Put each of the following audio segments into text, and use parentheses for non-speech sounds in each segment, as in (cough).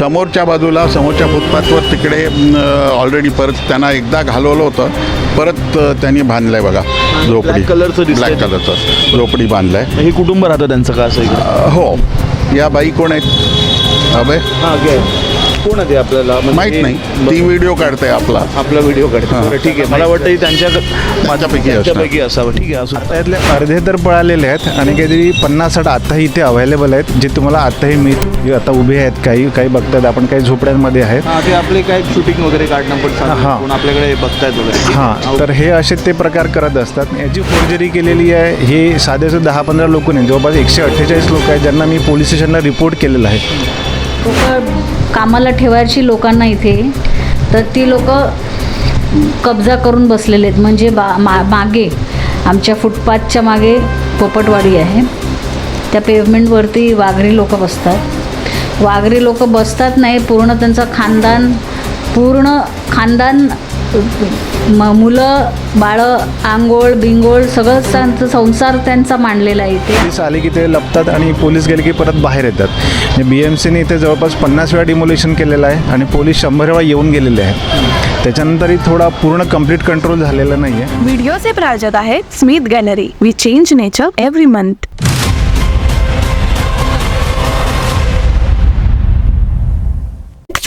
समोरच्या बाजूला समोरच्या फुटपाथवर तिकडे ऑलरेडी परत त्यांना एकदा घालवलं होतं. परत त्यांनी बांधलंय बघा झोपडी. दिसतंय ब्लॅक. कलरचं झोपडी बांधलंय. हे कुटुंब राहतं त्यांचं का असं हो. या बाई कोण आहेत? अभय? हां कोण आहे ते आपल्याला? म्हणजे माहीत हे- नाही. ती व्हिडिओ काढते आपला. आपला व्हिडिओ काढतो. हां. बरं, ठीक आहे. मला वाटतं हे त्यांच्या माझ्यापैकी असणार. त्यांच्यापैकी असावं. ठीक आहे असू त्यातले अर्धे तर पळालेले आहेत आणि काहीतरी पन्नास साठ आत्ताही इथे अवेलेबल आहेत जे तुम्हाला आत्ताही मी जे आता उभे आहेत काही काही बघतात आपण काही झोपड्यांमध्ये आहेत. हां ते आपले काय शूटिंग वगैरे काढणं पण हां. कोण आपल्याकडे बघतायत वगैरे. ठीक आहे. हां तर हे असे ते प्रकार करत असतात. याची फोर्जरी केलेली आहे. हे साधे सुद्धा दहा पंधरा लोक नाही. जवळपास एकशे अठ्ठेचाळीस लोक आहेत ज्यांना मी पोलीस स्टेशनला रिपोर्ट केलेलं आहे. कामाला ठेवायची लोकांना इथे. तर ती लोक कब्जा करून बसलेले आहेत. म्हणजे बा मा मागे आमच्या फुटपाथच्या मागे पोपटवाडी आहे. त्या पेव्हमेंटवरती वाघरी लोक बसतात. वाघरी लोक बसतात नाही पूर्ण त्यांचं खानदान पूर्ण खानदान म मुलं बाळं आंघोळ बिंगोळ सगळं त्यांचं संसार त्यांचा मांडलेला आहे इथे. पोलीस आले की ते लपतात आणि पोलीस गेले की परत बाहेर येतात. बी एम सीने इथे जवळपास पन्नास वेळा डिमोलेशन केलेलं आहे आणि पोलीस शंभर वेळा येऊन गेलेले आहेत. त्याच्यानंतरही थोडा पूर्ण कंप्लीट कंट्रोल झालेला नाही आहे व्हिडिओचे प्रायोजक आहेत Smith gallery we change nature every month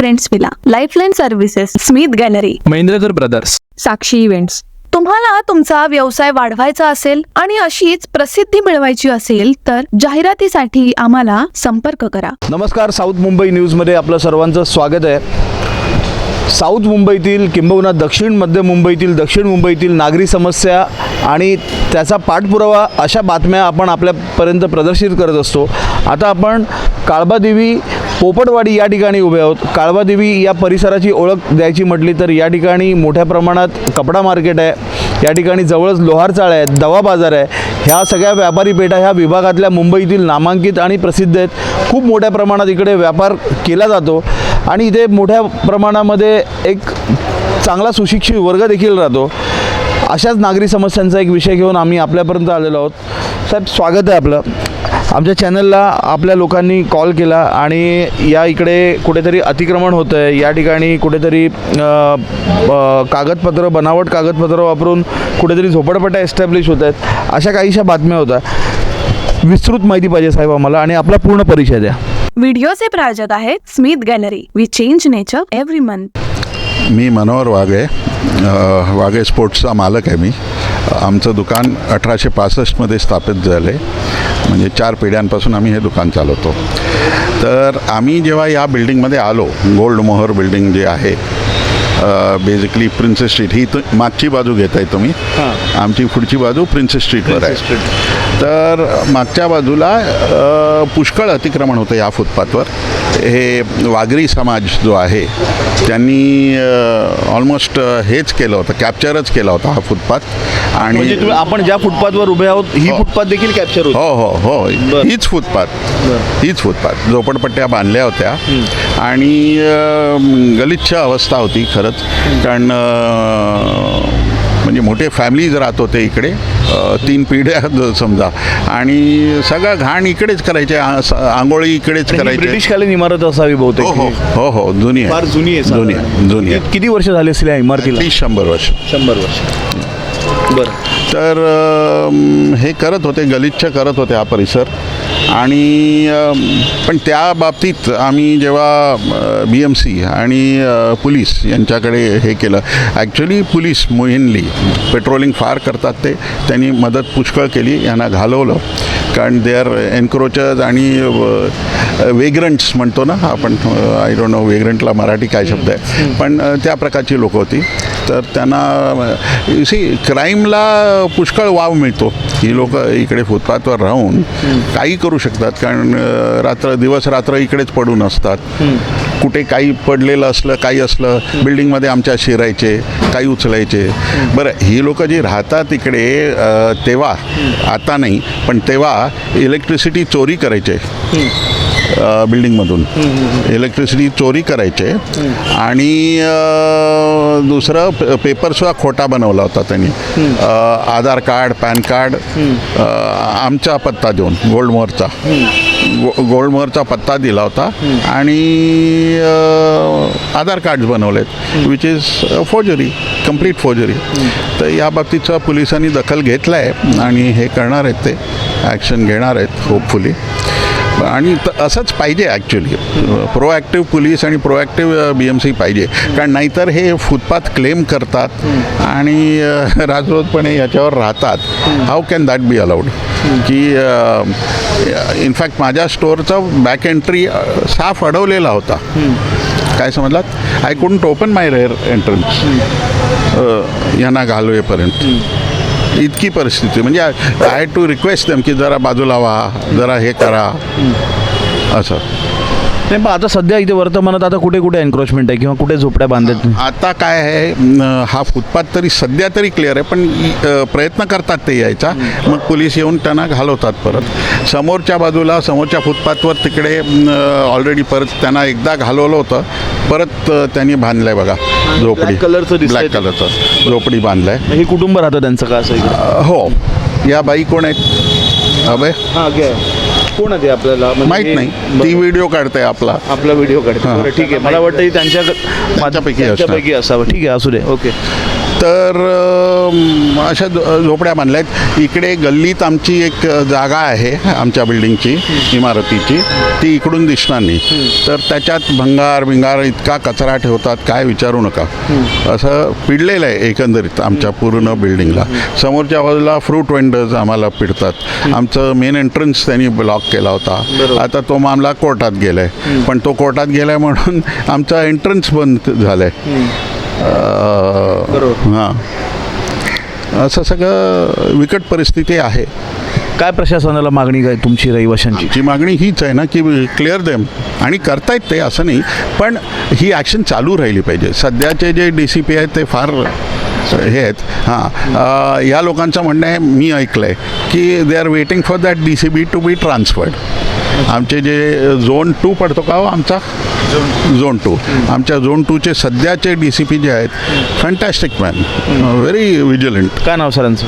friends villa lifeline services Smith gallery Mahendrakar brothers Sakshi events तुम्हाला तुमचा व्यवसाय वाढवायचा असेल आणि अशीच प्रसिद्धी मिळवायची असेल तर जाहिरातीसाठी आम्हाला संपर्क करा. नमस्कार साऊथ मुंबई न्यूजमध्ये आपलं सर्वांचं स्वागत आहे. साऊथ मुंबईतील किंबहुना दक्षिण मध्य मुंबईतील दक्षिण मुंबईतील नागरी समस्या आणि त्याचा पाठपुरावा अशा बातम्या आपण आपल्यापर्यंत प्रदर्शित करत असतो. आता आपण काळबादेवी पोपटवाडी या ठिकाणी उभे आहोत. काळबादेवी या परिसराची ओळख द्यायची म्हटली तर या ठिकाणी मोठ्या प्रमाणात कपडा मार्केट आहे. या ठिकाणी जवळच लोहारचाळ आहे दवा बाजार आहे. ह्या सगळ्या व्यापारी पेठा ह्या विभागातल्या मुंबईतील नामांकित आणि प्रसिद्ध आहेत. खूप मोठ्या प्रमाणात इकडे व्यापार केला जातो आणि इथे मोठ्या प्रमाणामध्ये एक चांगला सुशिक्षित वर्ग देखील राहतो. अशाच नागरी समस्यांचा एक विषय घेऊन आम्ही आपल्यापर्यंत आलेलो आहोत. साहेब स्वागत आहे आपलं. आमच्या चॅनलला आपल्या लोकांनी कॉल केला आणि या इकडे कुठेतरी अतिक्रमण होतं आहे या ठिकाणी कुठेतरी कागदपत्र बनावट कागदपत्र वापरून कुठेतरी झोपडपट्ट्या एस्टॅब्लिश होत आहेत अशा काहीशा बातम्या होत्या. विस्तृत माहिती पाहिजे साहेब आम्हाला आणि आपला पूर्ण परिचय द्या. व्हिडिओचे प्रायोजक आहेत Smith gallery we change nature every month मी मनोहर वाघे. अ, वाघे स्पोर्ट्सचा मालक आहे मी. आमचं दुकान अठराशे पासष्टमध्ये स्थापित झालं आहे म्हणजे चार पिढ्यांपासून आम्ही हे दुकान चालवतो. तर आम्ही जेव्हा या बिल्डिंगमध्ये आलो गोल्ड मोहर बिल्डिंग जे आहे बेसिकली प्रिन्सेस स्ट्रीट ही तु- मागची बाजू घेत आहे तुम्ही आमची पुढची बाजू प्रिन्सेस स्ट्रीटवर आहे. तर मागच्या बाजूला पुष्कळ अतिक्रमण होतं या फुटपाथवर. हे वाघरी समाज जो आहे त्यांनी ऑलमोस्ट हेच केलं होतं कॅप्चरच केला होता हा फुटपाथ. आणि म्हणजे तुम्ही आपण ज्या फुटपाथवर उभे आहोत ही हो. फुटपाथ देखील कॅप्चर होती. हो हो हो. हीच फुटपाथ. हीच फुटपाथ. झोपडपट्ट्या बांधल्या होत्या. आणि गलिच्छ अवस्था होती खरंच. कारण म्हणजे मोठे फॅमिलीज राहत होते इकडे तीन पिढ्या (laughs) समजा. आणि सगळं घाण इकडेच करायचे आंघोळी इकडेच करायचे. ब्रिटिशकालीन इमारत असावी बहुतेक हो हो हो. हो जुनी आहे. फार जुनी आहे जुनी जुनी किती- वर्ष झाली असतील या इमारतीला? शंभर वर्ष. शंभर वर्ष. बरं. तर हे करत होते गलिच्छ करत होते हा परिसर. आणि पण त्या बाबतीत आम्ही जेव्हा बी एम सी आणि पोलीस यांच्याकडे हे केलं. ॲक्च्युली पोलीस मोहिनली पेट्रोलिंग फार करतात ते. त्यांनी मदत पुष्कळ केली यांना घालवलं. कारण दे आर एन्क्रोचर्स आणि वेग्रंट्स म्हणतो ना आपण. आय डोंट नो वेग्रंटला मराठी काय शब्द आहे. पण त्या प्रकारची लोकं होती. तर त्यांना सी क्राईमला पुष्कळ वाव मिळतो. ही लोक इकडे फुटपाथवर राहून काही करू शकतात कारण रात्र दिवस रात्र इकडेच पडून असतात. कुठे काही पडलेलं असलं काही असलं बिल्डिंगमध्ये आमच्या शिरायचे काही उचलायचे. बरं ही लोक जी राहतात इकडे तेव्हा आता नाही पण तेव्हा इलेक्ट्रिसिटी चोरी करायचे. बिल्डिंगमधून. इलेक्ट्रिसिटी चोरी करायचे. आणि दुसरं पेपरसुद्धा खोटा बनवला होता त्यांनी. आधार कार्ड पॅन कार्ड आमचा पत्ता देऊन गोल्डमोहरचा गो गोल्डमोहरचा पत्ता दिला होता. आणि Aadhaar card बनवलेत which is forgery complete forgery तर या बाबतीचा पोलिसांनी दखल घेतला आहे आणि हे करणार आहेत ते ॲक्शन घेणार आहेत होपफुली आणि त असंच पाहिजे ॲक्च्युली प्रोॲक्टिव्ह पोलीस आणि प्रोॲक्टिव्ह बी एम सी पाहिजे. कारण नाहीतर हे फुटपाथ क्लेम करतात आणि (laughs) राजरोजपणे याच्यावर राहतात. How can that be allowed की इनफॅक्ट माझ्या स्टोअरचा बॅक एंट्री साफ अडवलेला होता. काय समजलात? I couldn't open my rear entrance यांना घालवेपर्यंत. इतकी परिस्थिती. म्हणजे आय टू रिक्वेस्ट देम की जरा बाजूला व्हा जरा हे करा. असं. नाही पण आता सध्या इथे वर्तमानात आता कुठे कुठे एन्क्रोचमेंट आहे किंवा कुठे झोपड्या बांधत आता काय आहे हा फुटपाथ तरी सध्या तरी क्लिअर आहे पण प्रयत्न करतात ते यायचा. मग पोलीस येऊन त्यांना घालवतात परत. समोरच्या बाजूला समोरच्या फुटपाथवर तिकडे ऑलरेडी परत त्यांना एकदा घालवलं होतं. परत त्यांनी बांधलंय बघा झोपडी. दिसतंय ब्लॅक ते. कलरचं झोपडी बांधलंय. हे कुटुंब राहतं त्यांचं का असं हो. या बाई कोण आहेत? अभय? हां कोण आहे ते आपल्याला? म्हणजे माहीत हे- नाही. ती व्हिडिओ काढते आपला. आपला व्हिडिओ काढतो. बरं ठीक आहे. मला वाटतं ही त्यांच्या त्यांच्यापैकी असणार. त्यांच्यापैकी असावं. ठीक आहे असू दे. ओके. तर अशा झोपड्या बांधल्या आहेत. इकडे गल्लीत आमची एक जागा आहे आमच्या बिल्डिंगची इमारतीची. ती इकडून दिसणार नाही. तर त्याच्यात भंगार बिंगार इतका कचरा ठेवतात काय विचारू नका. असं पिडलेलं आहे एकंदरीत आमच्या पूर्ण बिल्डिंगला. समोरच्या बाजूला फ्रूट वेंडर्स आम्हाला पिडतात. आमचं मेन एंट्रन्स त्यांनी ब्लॉक केला होता. आता तो मामला कोर्टात गेलाय. पण तो कोर्टात गेलाय म्हणून आमचा एंट्रन्स बंद झालाय. बरोबर. हां. असं सगळं विकट परिस्थिती आहे. काय प्रशासनाला मागणी काय तुमची रहिवाशांची? ची मागणी हीच आहे ना की क्लिअर देम. आणि करतायत ते असं नाही पण ही ॲक्शन चालू राहिली पाहिजे. सध्याचे जे डी सी पी आहेत ते फार हे आहेत. हां. या लोकांचं म्हणणं आहे मी ऐकलं आहे की they are waiting for that D C B to be transferred आमचे जे झोन टू पडतो का हो आमचा? Zone two. आमच्या झोन टूचे सध्याचे डी सी पी जे आहेत फॅन्टॅस्टिक मॅन व्हेरी विजिलंट काय नाव सरांचं?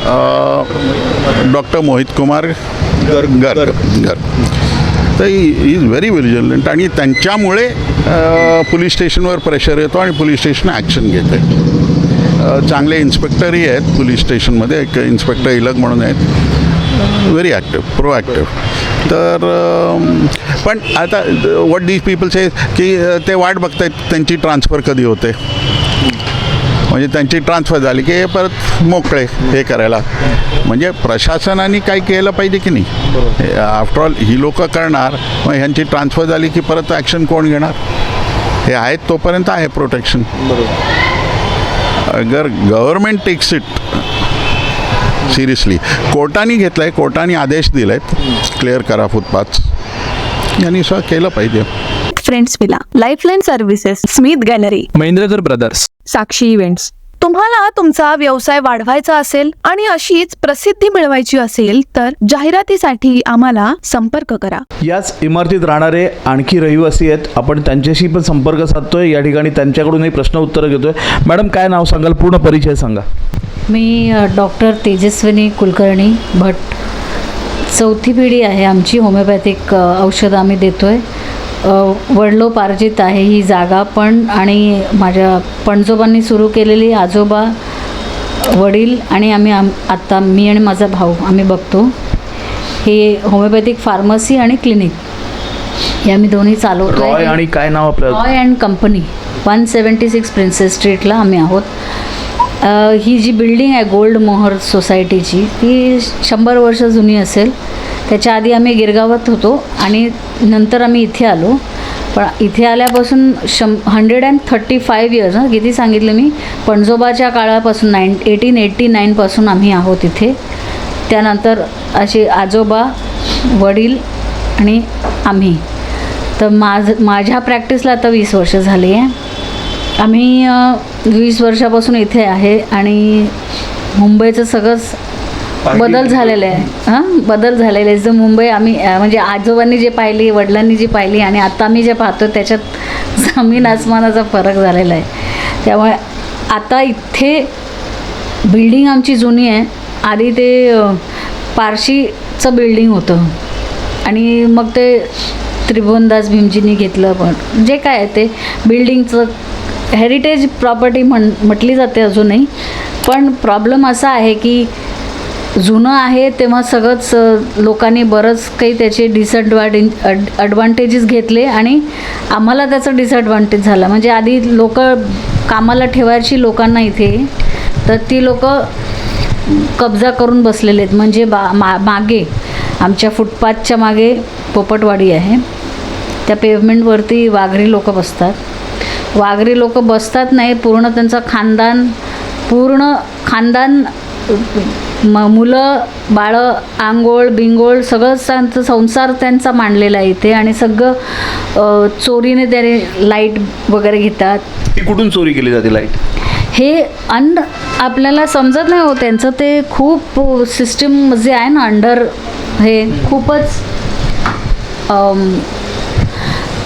डॉक्टर मोहित कुमार गर्ग. गर्ग. गर्ग. तर इज व्हेरी विजिलंट आणि त्यांच्यामुळे पोलीस स्टेशनवर प्रेशर येतो आणि पोलीस स्टेशन ॲक्शन घेते चांगले इन्स्पेक्टरही आहेत पोलीस स्टेशनमध्ये एक इन्स्पेक्टर इलग म्हणून आहेत. व्हेरी ॲक्टिव्ह प्रो ॲक्टिव्ह तर अम, पण आता वॉट दीज पीपल से की अ, ते वाट बघतायत त्यांची ट्रान्सफर कधी होते? म्हणजे त्यांची ट्रान्सफर झाली की हे परत मोकळे हे करायला. म्हणजे प्रशासनाने काय केलं पाहिजे की नाही? आफ्टर ऑल ही लोक करणार मग ह्यांची ट्रान्सफर झाली की परत ॲक्शन कोण घेणार? हे आहेत तोपर्यंत आहे प्रोटेक्शन अगर गव्हर्मेंट टेक्स इट सिरियसली. कोर्टाने घेतलं आहे कोर्टाने आदेश दिले आहेत क्लिअर करा फुटपाथ. यांनी सह केलं पाहिजे. Friends villa lifeline services Smith gallery Mahendrakar brothers Sakshi events तुम्हाला तुमचा व्यवसाय वाढवायचा असेल आणि अशीच प्रसिद्धी मिळवायची असेल तर जाहिरातीसाठी आम्हाला संपर्क करा. याच इमारतीत राहणारे आणखी रहिवासी आहेत. आपण त्यांच्याशी पण संपर्क साधतोय. या ठिकाणी त्यांच्याकडूनही प्रश्न उत्तरं घेतोय. मॅडम काय नाव सांगाल? पूर्ण परिचय सांगा. मी डॉक्टर तेजस्विनी कुलकर्णी भट. चौथी पिढी आहे आमची. होमिओपॅथिक औषधं आम्ही देतो आहे वडलोपार्जित आहे ही जागा पण आणि माझ्या पणजोबांनी सुरू केलेली आजोबा वडील आणि आम्ही आम आत्ता मी आणि माझा भाऊ आम्ही बघतो. हे होमिओपॅथिक फार्मसी आणि क्लिनिक हे आम्ही दोन्ही चालवतो आणि काय नाव आपलं? Roy and company one seventy six princess स्ट्रीटला आम्ही आहोत. ही जी बिल्डिंग आहे गोल्ड मोहर सोसायटीची ती शंभर वर्ष जुनी असेल. त्याच्या आधी आम्ही गिरगावात होतो आणि नंतर आम्ही इथे आलो. पण इथे आल्यापासून शं hundred and thirty five years हां किती सांगितलं मी? पणजोबाच्या काळापासून नाईन एटीन एट्टी नाईनपासून आम्ही आहोत इथे. त्यानंतर असे आजोबा वडील आणि आम्ही. तर माझ माझ्या प्रॅक्टिसला आता वीस वर्ष झाली आहे. आम्ही वीस वर्षापासून इथे आहे आणि मुंबईचं सगळंच बदल झालेला आहे. हां बदल झालेले आहे. जसं मुंबई आम्ही म्हणजे आजोबांनी जे पाहिली वडिलांनी जी पाहिली आणि आता मी जे पाहतो त्याच्यात जमीन आसमानाचा फरक झालेला आहे. त्यामुळे आता इथे बिल्डिंग आमची जुनी आहे. आधी ते पारशीचं बिल्डिंग होतं. आणि मग ते त्रिभुवनदास भीमजींनी घेतलं पण. जे काय आहे ते बिल्डिंगचं हेरिटेज प्रॉपर्टी म्हण म्हटली जाते अजूनही. पण प्रॉब्लेम असा आहे की जुनं आहे तेव्हा सगळंच लोकांनी बरंच काही त्याचे डिसअडवांटेज अड ॲडव्हान्टेजेस घेतले आणि आम्हाला त्याचा डिसअडव्हान्टेज झाला. म्हणजे आधी लोक कामाला ठेवायची लोकांना इथे तर ती लोक कब्जा करून बसलेले आहेत. म्हणजे बा मा मागे आमच्या फुटपाथच्या मागे पोपटवाडी आहे. त्या पेव्हमेंटवरती वाघरी लोक बसतात. वाघरी लोक बसतात नाही पूर्ण त्यांचं खानदान पूर्ण खानदान म मुलं बाळं आंघोळ बिंगोळ सगळंच त्यांचं संसार त्यांचा मांडलेला आहे इथे आणि सगळं चोरीने त्याने लाइट वगैरे घेतात. ती कुठून चोरी केली जाते लाइट हे अन्न आपल्याला समजत नाही हो त्यांचं ते खूप सिस्टीम जे आहे ना अंडर हे खूपच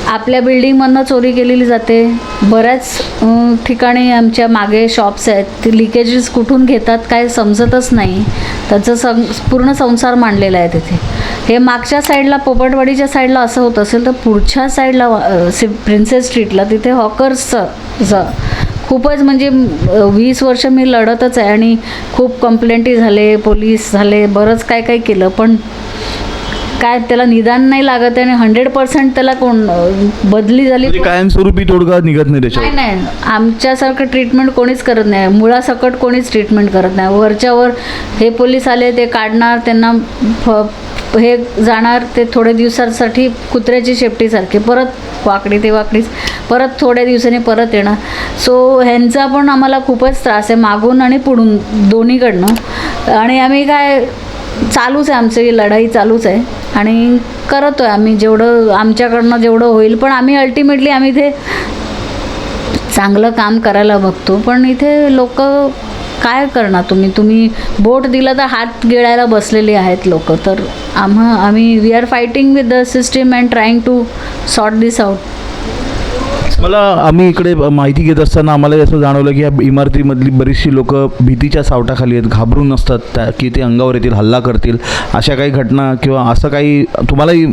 आपल्या बिल्डिंगमधनं चोरी केलेली जाते. बऱ्याच ठिकाणी आमच्या मागे शॉप्स आहेत. ते लिकेजेस कुठून घेतात काय समजतच नाही. त्याचं सं पूर्ण संसार मांडलेला आहे तिथे. हे मागच्या साईडला पोपटवाडीच्या साईडला असं होत असेल तर पुढच्या साईडला सि प्रिन्सेस स्ट्रीटला तिथे हॉकर्सचं ज खूपच म्हणजे वीस वर्ष मी लढतच आहे. आणि खूप कंप्लेंटी झाले पोलीस झाले बरंच काय काय केलं. पण काय त्याला निदान नाही लागत आहे आणि हंड्रेड पर्सेंट त्याला कोण बदली झाली म्हणजे कायमस्वरूपी तोडगा निघत नाही नाही नाही. आमच्यासारखं ट्रीटमेंट कोणीच करत नाही. मुळासकट कोणीच ट्रीटमेंट करत नाही. वरच्यावर हे पोलीस आले ते काढणार त्यांना फ हे जाणार ते थोड्या दिवसांसाठी कुत्र्याची शेपटीसारखे परत वाकडी ते वाकडीच परत थोड्या दिवसांनी परत येणार. सो ह्यांचा पण आम्हाला खूपच त्रास आहे मागून आणि पुढून दोन्हीकडनं. आणि आम्ही काय चालूच आहे आमची लढाई चालूच आहे. आणि करतो आहे आम्ही जेवढं आमच्याकडनं जेवढं होईल पण आम्ही अल्टिमेटली आम्ही इथे चांगलं काम करायला बघतो. पण इथे लोक काय करणार तुम्ही? तुम्ही बोट दिलं तर हात गिळायला बसलेले आहेत लोक. तर आम्हा आम्ही we are fighting with the system and trying to sort this out मला आम्ही इकडे माहिती घेत असताना आम्हाला असं जाणवलं की या इमारतीमधली बरीचशी लोक भीतीच्या सावटाखाली आहेत घाबरून असतात त्या की ते अंगावर येतील हल्ला करतील. अशा काही घटना किंवा असं काही तुम्हालाही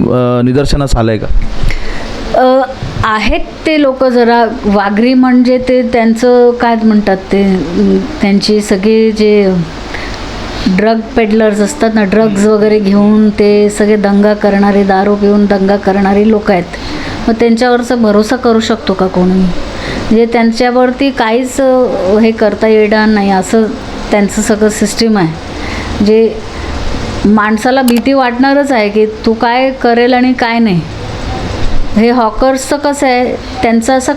निदर्शनास आलं आहे का आहेत ते लोक जरा. वाघरी म्हणजे ते त्यांचं काय म्हणतात ते त्यांची सगळे जे ड्रग पेडलर्स असतात ना ड्रग्ज वगैरे घेऊन ते सगळे दंगा करणारे दारू पिऊन दंगा करणारे लोक आहेत. मग त्यांच्यावरचा भरोसा करू शकतो का कोणी म्हणजे त्यांच्यावरती काहीच हे करता येणार नाही असं त्यांचं सगळं सिस्टीम आहे. जे माणसाला भीती वाटणारच आहे की तू काय करेल आणि काय नाही. हे हॉकर्सचं कसं आहे त्यांचं असं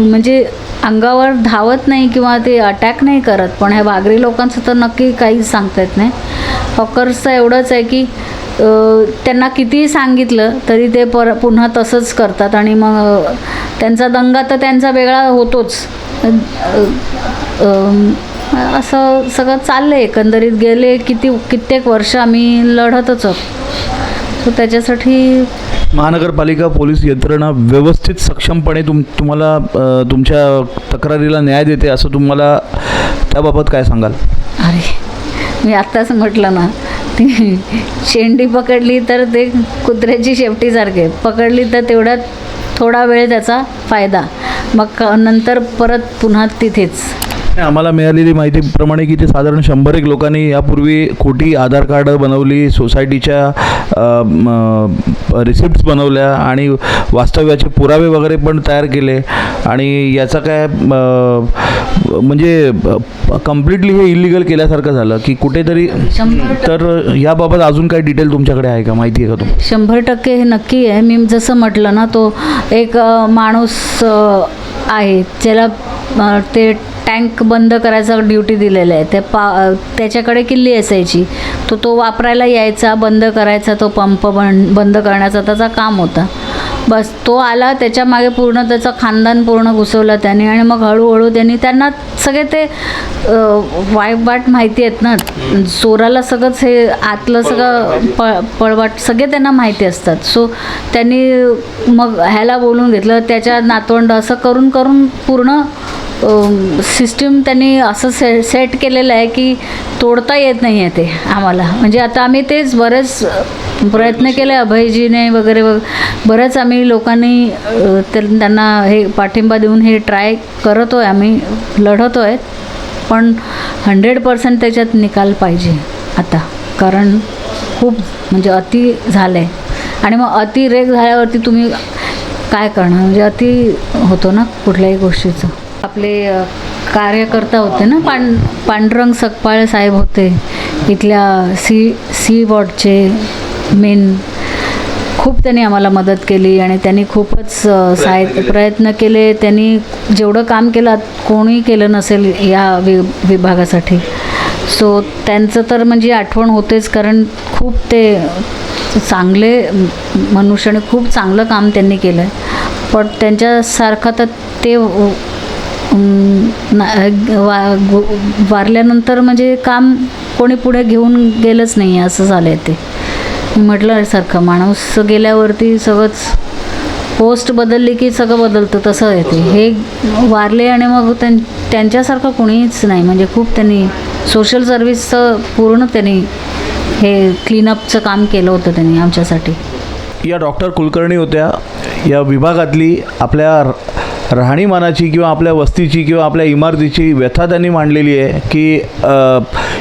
म्हणजे अंगावर धावत नाही किंवा ते अटॅक नाही करत. पण ह्या वाघरी लोकांचं तर नक्की काहीच सांगता येत नाही. हॉकर्सचं एवढंच आहे की त्यांना कितीही सांगितलं तरी ते पर पुन्हा तसंच करतात आणि मग त्यांचा दंगा तर त्यांचा वेगळा होतोच. असं सगळं चाललं आहे एकंदरीत गेले किती कित्येक वर्ष आम्ही लढतच आहोत. तर त्याच्यासाठी महानगरपालिका पोलीस यंत्रणा व्यवस्थित सक्षमपणे तुम तुम्हाला तुमच्या तक्रारीला न्याय देते असं तुम्हाला त्याबाबत काय सांगाल? अरे मी आत्ताच म्हटलं ना ती शेंडी पकडली तर ते कुत्र्याची शेपटीसारखे पकडली तर तेवढ्यात थोडा वेळ त्याचा फायदा. मग नंतर परत पुन्हा तिथेच. आम्हाला मिळालेली माहितीप्रमाणे की ते साधारण शंभर एक लोकांनी यापूर्वी खोटी आधार कार्ड बनवली सोसायटीच्या रिसिप्ट्स बनवल्या आणि वास्तव्याचे पुरावे वगैरे पण तयार केले. आणि याचा काय म्हणजे कम्प्लिटली हे इलिगल केल्यासारखं झालं की कुठेतरी तर याबाबत अजून काही डिटेल तुमच्याकडे आहे का? माहिती आहे का तुम्हाला? शंभर टक्के हे नक्की आहे. मी जसं म्हटलं ना तो एक माणूस आहे. ज्याला ते टँक बंद करायचा ड्युटी दिलेलं आहे. ते पा त्याच्याकडे किल्ली असायची. तो तो वापरायला यायचा बंद करायचा तो पंप बंद बंद करण्याचा त्याचा काम होता. बस तो आला त्याच्यामागे पूर्ण त्याचं खानदान पूर्ण घुसवलं त्याने आणि मग हळूहळू त्यांनी त्यांना सगळे ते वाईट माहिती आहेत ना. चोराला सगळंच हे आतलं सगळं प पळवाट सगळे त्यांना माहिती असतात. सो त्यांनी मग ह्याला बोलून घेतलं त्याच्या नातवंड असं करून करून पूर्ण सिस्टीम त्यांनी असं से सेट केलेलं आहे की तोडता येत नाही आहे ते आम्हाला. म्हणजे आता आम्ही तेच बरेच प्रयत्न केले अभयजीने वगैरे वग बरंच आम्ही लोकांनी ते- त्यांना हे पाठिंबा देऊन हे ट्राय करतो आहे आम्ही लढतो आहे पण हंड्रेड पर्सेंट त्याच्यात निकाल पाहिजे आता. कारण खूप म्हणजे अति झालं आहे आणि मग अतिरेक झाल्यावरती तुम्ही काय करणार? म्हणजे अति होतो ना कुठल्याही गोष्टीचं. आपले कार्यकर्ता होते ना पांड पांडुरंग सकपाळ साहेब होते इथल्या सी सी वॉर्डचे मेन खूप त्यांनी आम्हाला मदत केली आणि त्यांनी खूपच साय प्रयत्न केले. त्यांनी जेवढं काम केलं कोणी केलं नसेल या वि विभागासाठी. सो त्यांचं तर म्हणजे आठवण होतेच कारण खूप ते चांगले मनुष्य आणि खूप चांगलं काम त्यांनी केलं आहे पण त्यांच्यासारखं तर ते ना- वा गो- वारल्यानंतर म्हणजे काम कोणी पुढे घेऊन गेलंच नाही असं झालं आहे ते म्हटलं सारखं माणूस गेल्यावरती सगळंच पोस्ट बदलली की सगळं बदलतं तसं आहे ते. हे वारले आणि मग त्यां त्यांच्यासारखं कोणीच नाही. म्हणजे खूप त्यांनी सोशल सर्व्हिसचं पूर्ण त्यांनी हे क्लीनअपचं काम केलं होतं त्यांनी आमच्यासाठी. या डॉक्टर कुलकर्णी होत्या. या विभागातली आपल्या राहणीमानाची किंवा आपल्या वस्तीची किंवा आपल्या इमारतीची व्यथा त्यांनी मांडलेली आहे की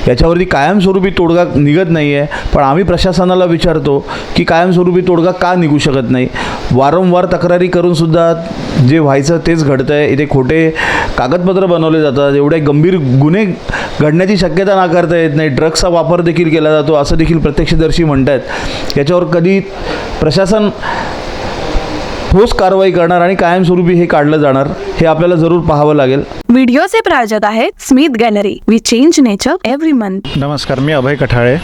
याच्यावरती कायमस्वरूपी तोडगा निघत नाही आहे पण आम्ही प्रशासनाला विचारतो की कायमस्वरूपी तोडगा का निघू शकत नाही? वारंवार तक्रारी करूनसुद्धा जे व्हायचं तेच घडतं आहे इथे खोटे कागदपत्र बनवले जातात. एवढे गंभीर गुन्हे घडण्याची शक्यता नाकारता येत नाही. ड्रग्सचा वापर देखील केला जातो असं देखील प्रत्यक्षदर्शी म्हणत आहेत याच्यावर कधी प्रशासन ठोस कारवाई करणार आणि कायमस्वरूपी हे काढलं जाणार हे आपल्याला जरूर पाहावं लागेल. व्हिडिओचे प्रायोजक आहेत Smith gallery we change nature every month नमस्कार मी अभय कठाळे.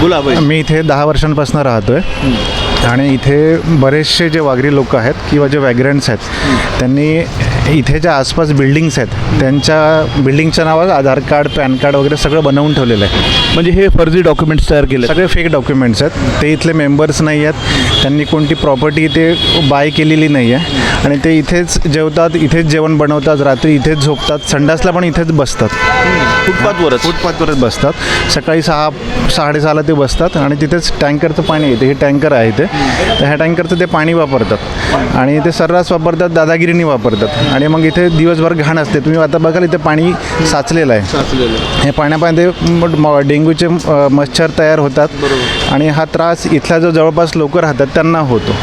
बोला मी इथे दहा वर्षांपासून राहतो आहे आणि इथे बरेचसे जे वागरी लोक आहेत किंवा जे वॅग्रंट्स आहेत त्यांनी इथे ज्या आसपास बिल्डिंग्स आहेत त्यांच्या बिल्डिंगच्या नावात आधार कार्ड पॅन कार्ड वगैरे सगळं बनवून ठेवलेलं आहे. म्हणजे हे फर्जी डॉक्युमेंट्स तयार केले सगळे फेक डॉक्युमेंट्स आहेत. ते इथले मेंबर्स नाही आहेत. त्यांनी कोणती प्रॉपर्टी ते बाय केलेली नाही आहे. आणि ते इथेच जेवतात इथेच जेवण बनवतात रात्री इथेच झोपतात संडासला पण इथेच बसतात. फुटपाथवरच. फुटपाथवरच बसतात. सकाळी सहा साडेसहाला ते बसतात आणि तिथेच टँकरचं पाणी येते. हे टँकर आहे ते तर ह्या टँकरचं ते पाणी वापरतात. आणि ते सर्रास वापरतात दादागिरीने वापरतात. आणि मग इथे दिवसभर घाण असते. तुम्ही आता बघाल इथे पाणी साचलेलं आहे. हे पाण्यामध्ये डेंग्यूचे मच्छर तयार होतात. आणि हा त्रास इथला जो जवळपास लोक राहतात त्यांना होतो.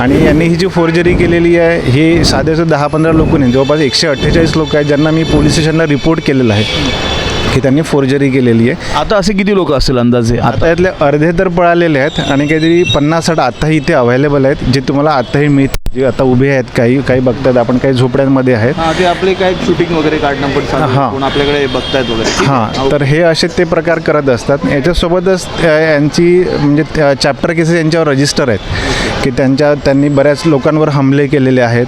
आणि यांनी ही जी फोर्जरी केलेली आहे ही साधे साधे दहा पंधरा लोक नाही. जवळपास एकशे अठ्ठेचाळीस लोक आहेत ज्यांना मी पोलीस स्टेशनला रिपोर्ट केलेला आहे. की त्यांनी फोर्जरी केलेली आहे. आता असे किती लोक असतील अंदाजे? आता आता यातले अर्धे तर पळालेले आहेत आणि काहीतरी पन्नास साठ आत्ताही इथे अवेलेबल आहेत जे तुम्हाला आत्ताही मिळतील जे आता उभे आहेत काही काही बघतात. आपण काही झोपड्यांमध्ये आहेत. हा ते आपले काय शूटिंग वगैरे काढणं पण हा. आपल्याकडे बघतायत वगैरे. हां तर हे असे ते प्रकार करत असतात. याच्यासोबतच यांची म्हणजे चॅप्टर केसेस यांच्यावर रजिस्टर आहेत. की त्यांच्या त्यांनी बऱ्याच लोकांवर हमले केलेले आहेत.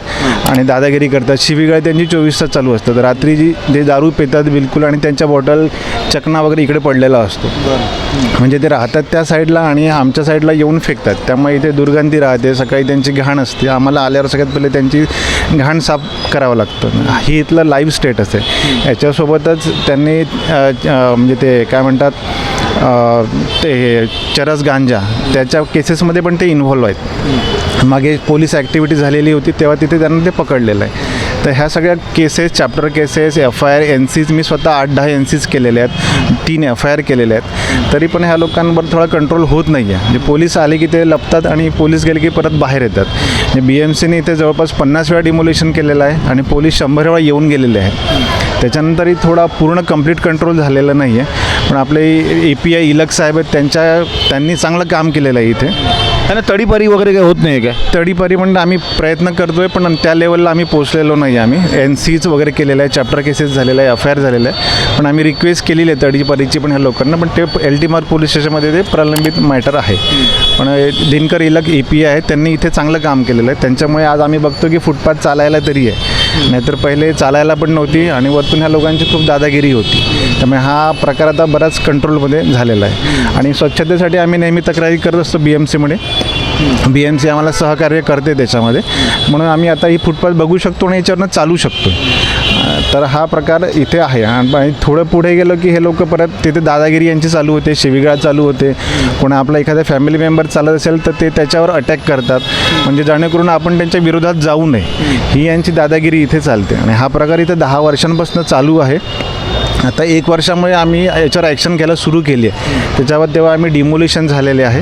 आणि दादागिरी करतात. शिवीगाळ त्यांची चोवीस तास चालू असतात रात्री जी ते दारू पितात बिलकुल आणि त्यांच्या बॉटल चकना वगैरे इकडे पडलेला असतो. म्हणजे ते राहतात त्या साईडला आणि आमच्या साईडला येऊन फेकतात. त्यामुळे इथे दुर्गंधी राहते. सकाळी त्यांची घाण असते. आम्हाला आल्यावर सगळ्यात पहिले त्यांची घाण साफ करावं लागतं. ही इथलं लाईव्ह स्टेटस आहे. याच्यासोबतच त्यांनी म्हणजे ते काय म्हणतात ते हे चरस गांजा त्याच्या केसेसमध्ये पण ते इन्व्हॉल्व आहेत. मागे पोलीस ॲक्टिव्हिटी झालेली होती तेव्हा तिथे त्यांना ते पकडलेलं आहे. तर ह्या सगळ्या cases chapter cases F I R N Cs मी स्वतः आठ दहा एन सीज केलेले आहेत. तीन एफ आय आर केलेले आहेत. तरी पण ह्या लोकांवर थोडा कंट्रोल होत नाही आहे म्हणजे पोलीस आले की ते लपतात आणि पोलीस गेले की परत बाहेर येतात. म्हणजे बी एम सीने इथे जवळपास पन्नास वेळा डिमोलेशन केलेलं आहे आणि पोलीस शंभर वेळा येऊन गेलेले आहेत. त्याच्यानंतरही थोडा पूर्ण कंप्लीट कंट्रोल झालेला नाही आहे पण आपले ए पी आय इलक साहेब आहेत त्यांच्या त्यांनी चांगलं काम केलेलं आहे इथे. त्यांना तडीपारी वगैरे काही होत नाही काय? तडीपारी म्हणजे आम्ही प्रयत्न करतोय पण त्या लेवलला आम्ही पोहोचलेलो नाही आम्ही. एन सीच वगैरे केलेलं आहे चॅप्टर केसेस झालेलं आहे एफ आय आर झालेलं आहे पण आम्ही रिक्वेस्ट केलेली आहे तडीपारीची पण ह्या लोकांना पण ते एल टी मार्क पोलीस स्टेशनमध्ये ते प्रलंबित मॅटर आहे. पण दिनकर इलक ए पी आहे. त्यांनी इथे चांगलं काम केलेलं आहे. त्यांच्यामुळे आज आम्ही बघतो की फुटपाथ चालायला तरी आहे. नाहीतर पहिले चालायला पण नव्हती आणि वरतून ह्या लोकांची खूप दादागिरी होती. त्यामुळे हा प्रकार आता बराच कंट्रोलमध्ये झालेला आहे. आणि स्वच्छतेसाठी आम्ही नेहमी तक्रारी करत असतो बी एम सीमध्ये बी एम सी आम्हाला सहकार्य करते त्याच्यामध्ये. म्हणून आम्ही आता ही फुटपाथ बघू शकतो आणि याच्यावरनं चालू शकतो. तर हा प्रकार इथे आहे. आणि थोडं पुढे गेलो की हे लोक परत तिथे दादागिरी यांची चालू होते शिवीगाळ चालू होते. कोणा आपला एखादा फॅमिली मेंबर चालत असेल तर ते त्याच्यावर अटॅक करतात. म्हणजे जेणेकरून आपण त्यांच्या विरोधात जाऊ नये. ही यांची दादागिरी इथे चालते. आणि हा प्रकार इथे दहा वर्षांपासून चालू आहे. आता एक वर्षामुळे आम्ही याच्यावर ॲक्शन घ्यायला सुरू केली आहे. त्याच्यावर तेव्हा आम्ही डिमोल्युशन झालेले आहे.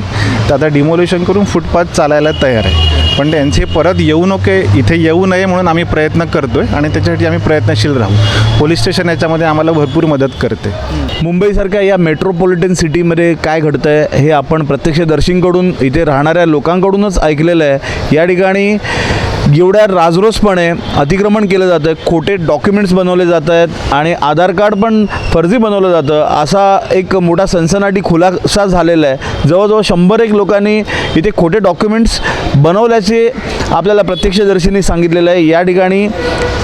तर आता डिमोल्युशन करून फुटपाथ चालायला तयार आहे. पण त्यांचे परत येऊ नके इथे येऊ नये म्हणून आम्ही प्रयत्न करतो आहे आणि त्याच्यासाठी आम्ही प्रयत्नशील राहू. पोलीस स्टेशन याच्यामध्ये आम्हाला भरपूर मदत करते. मुंबईसारख्या या मेट्रोपॉलिटन सिटीमध्ये काय घडतं आहे हे आपण प्रत्यक्षदर्शींकडून इथे राहणाऱ्या लोकांकडूनच ऐकलेलं आहे. या ठिकाणी एवढ्या राजरोसपणे अतिक्रमण केलं जातं आहे. खोटे डॉक्युमेंट्स बनवले जात आहेत आणि आधार कार्ड पण फर्जी बनवलं जातं. असा एक मोठा सनसनाटी खुलासा झालेला आहे. जवळजवळ शंभर एक लोकांनी इथे खोटे डॉक्युमेंट्स बनवल्याचे आपल्याला प्रत्यक्षदर्शींनी सांगितलेलं आहे. या ठिकाणी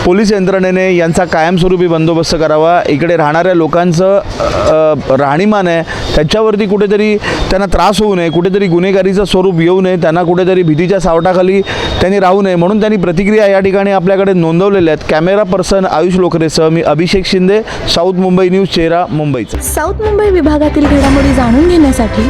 पोलीस यंत्रणेने यांचा कायमस्वरूपी बंदोबस्त करावा. इकडे राहणाऱ्या लोकांचं राहणीमान आहे. त्याच्यावरती कुठेतरी त्यांना त्रास होऊ नये कुठेतरी गुन्हेगारीचं स्वरूप येऊ नये त्यांना कुठेतरी भीतीच्या सावटाखाली त्यांनी राहू नये म्हणून त्यांनी प्रतिक्रिया या ठिकाणी आपल्याकडे नोंदवलेल्या आहेत. कॅमेरा पर्सन आयुष लोकरेसह मी अभिषेक शिंदे साऊथ मुंबई न्यूज चेहरा मुंबईचा. साऊथ मुंबई विभागातील घडामोडी जाणून घेण्यासाठी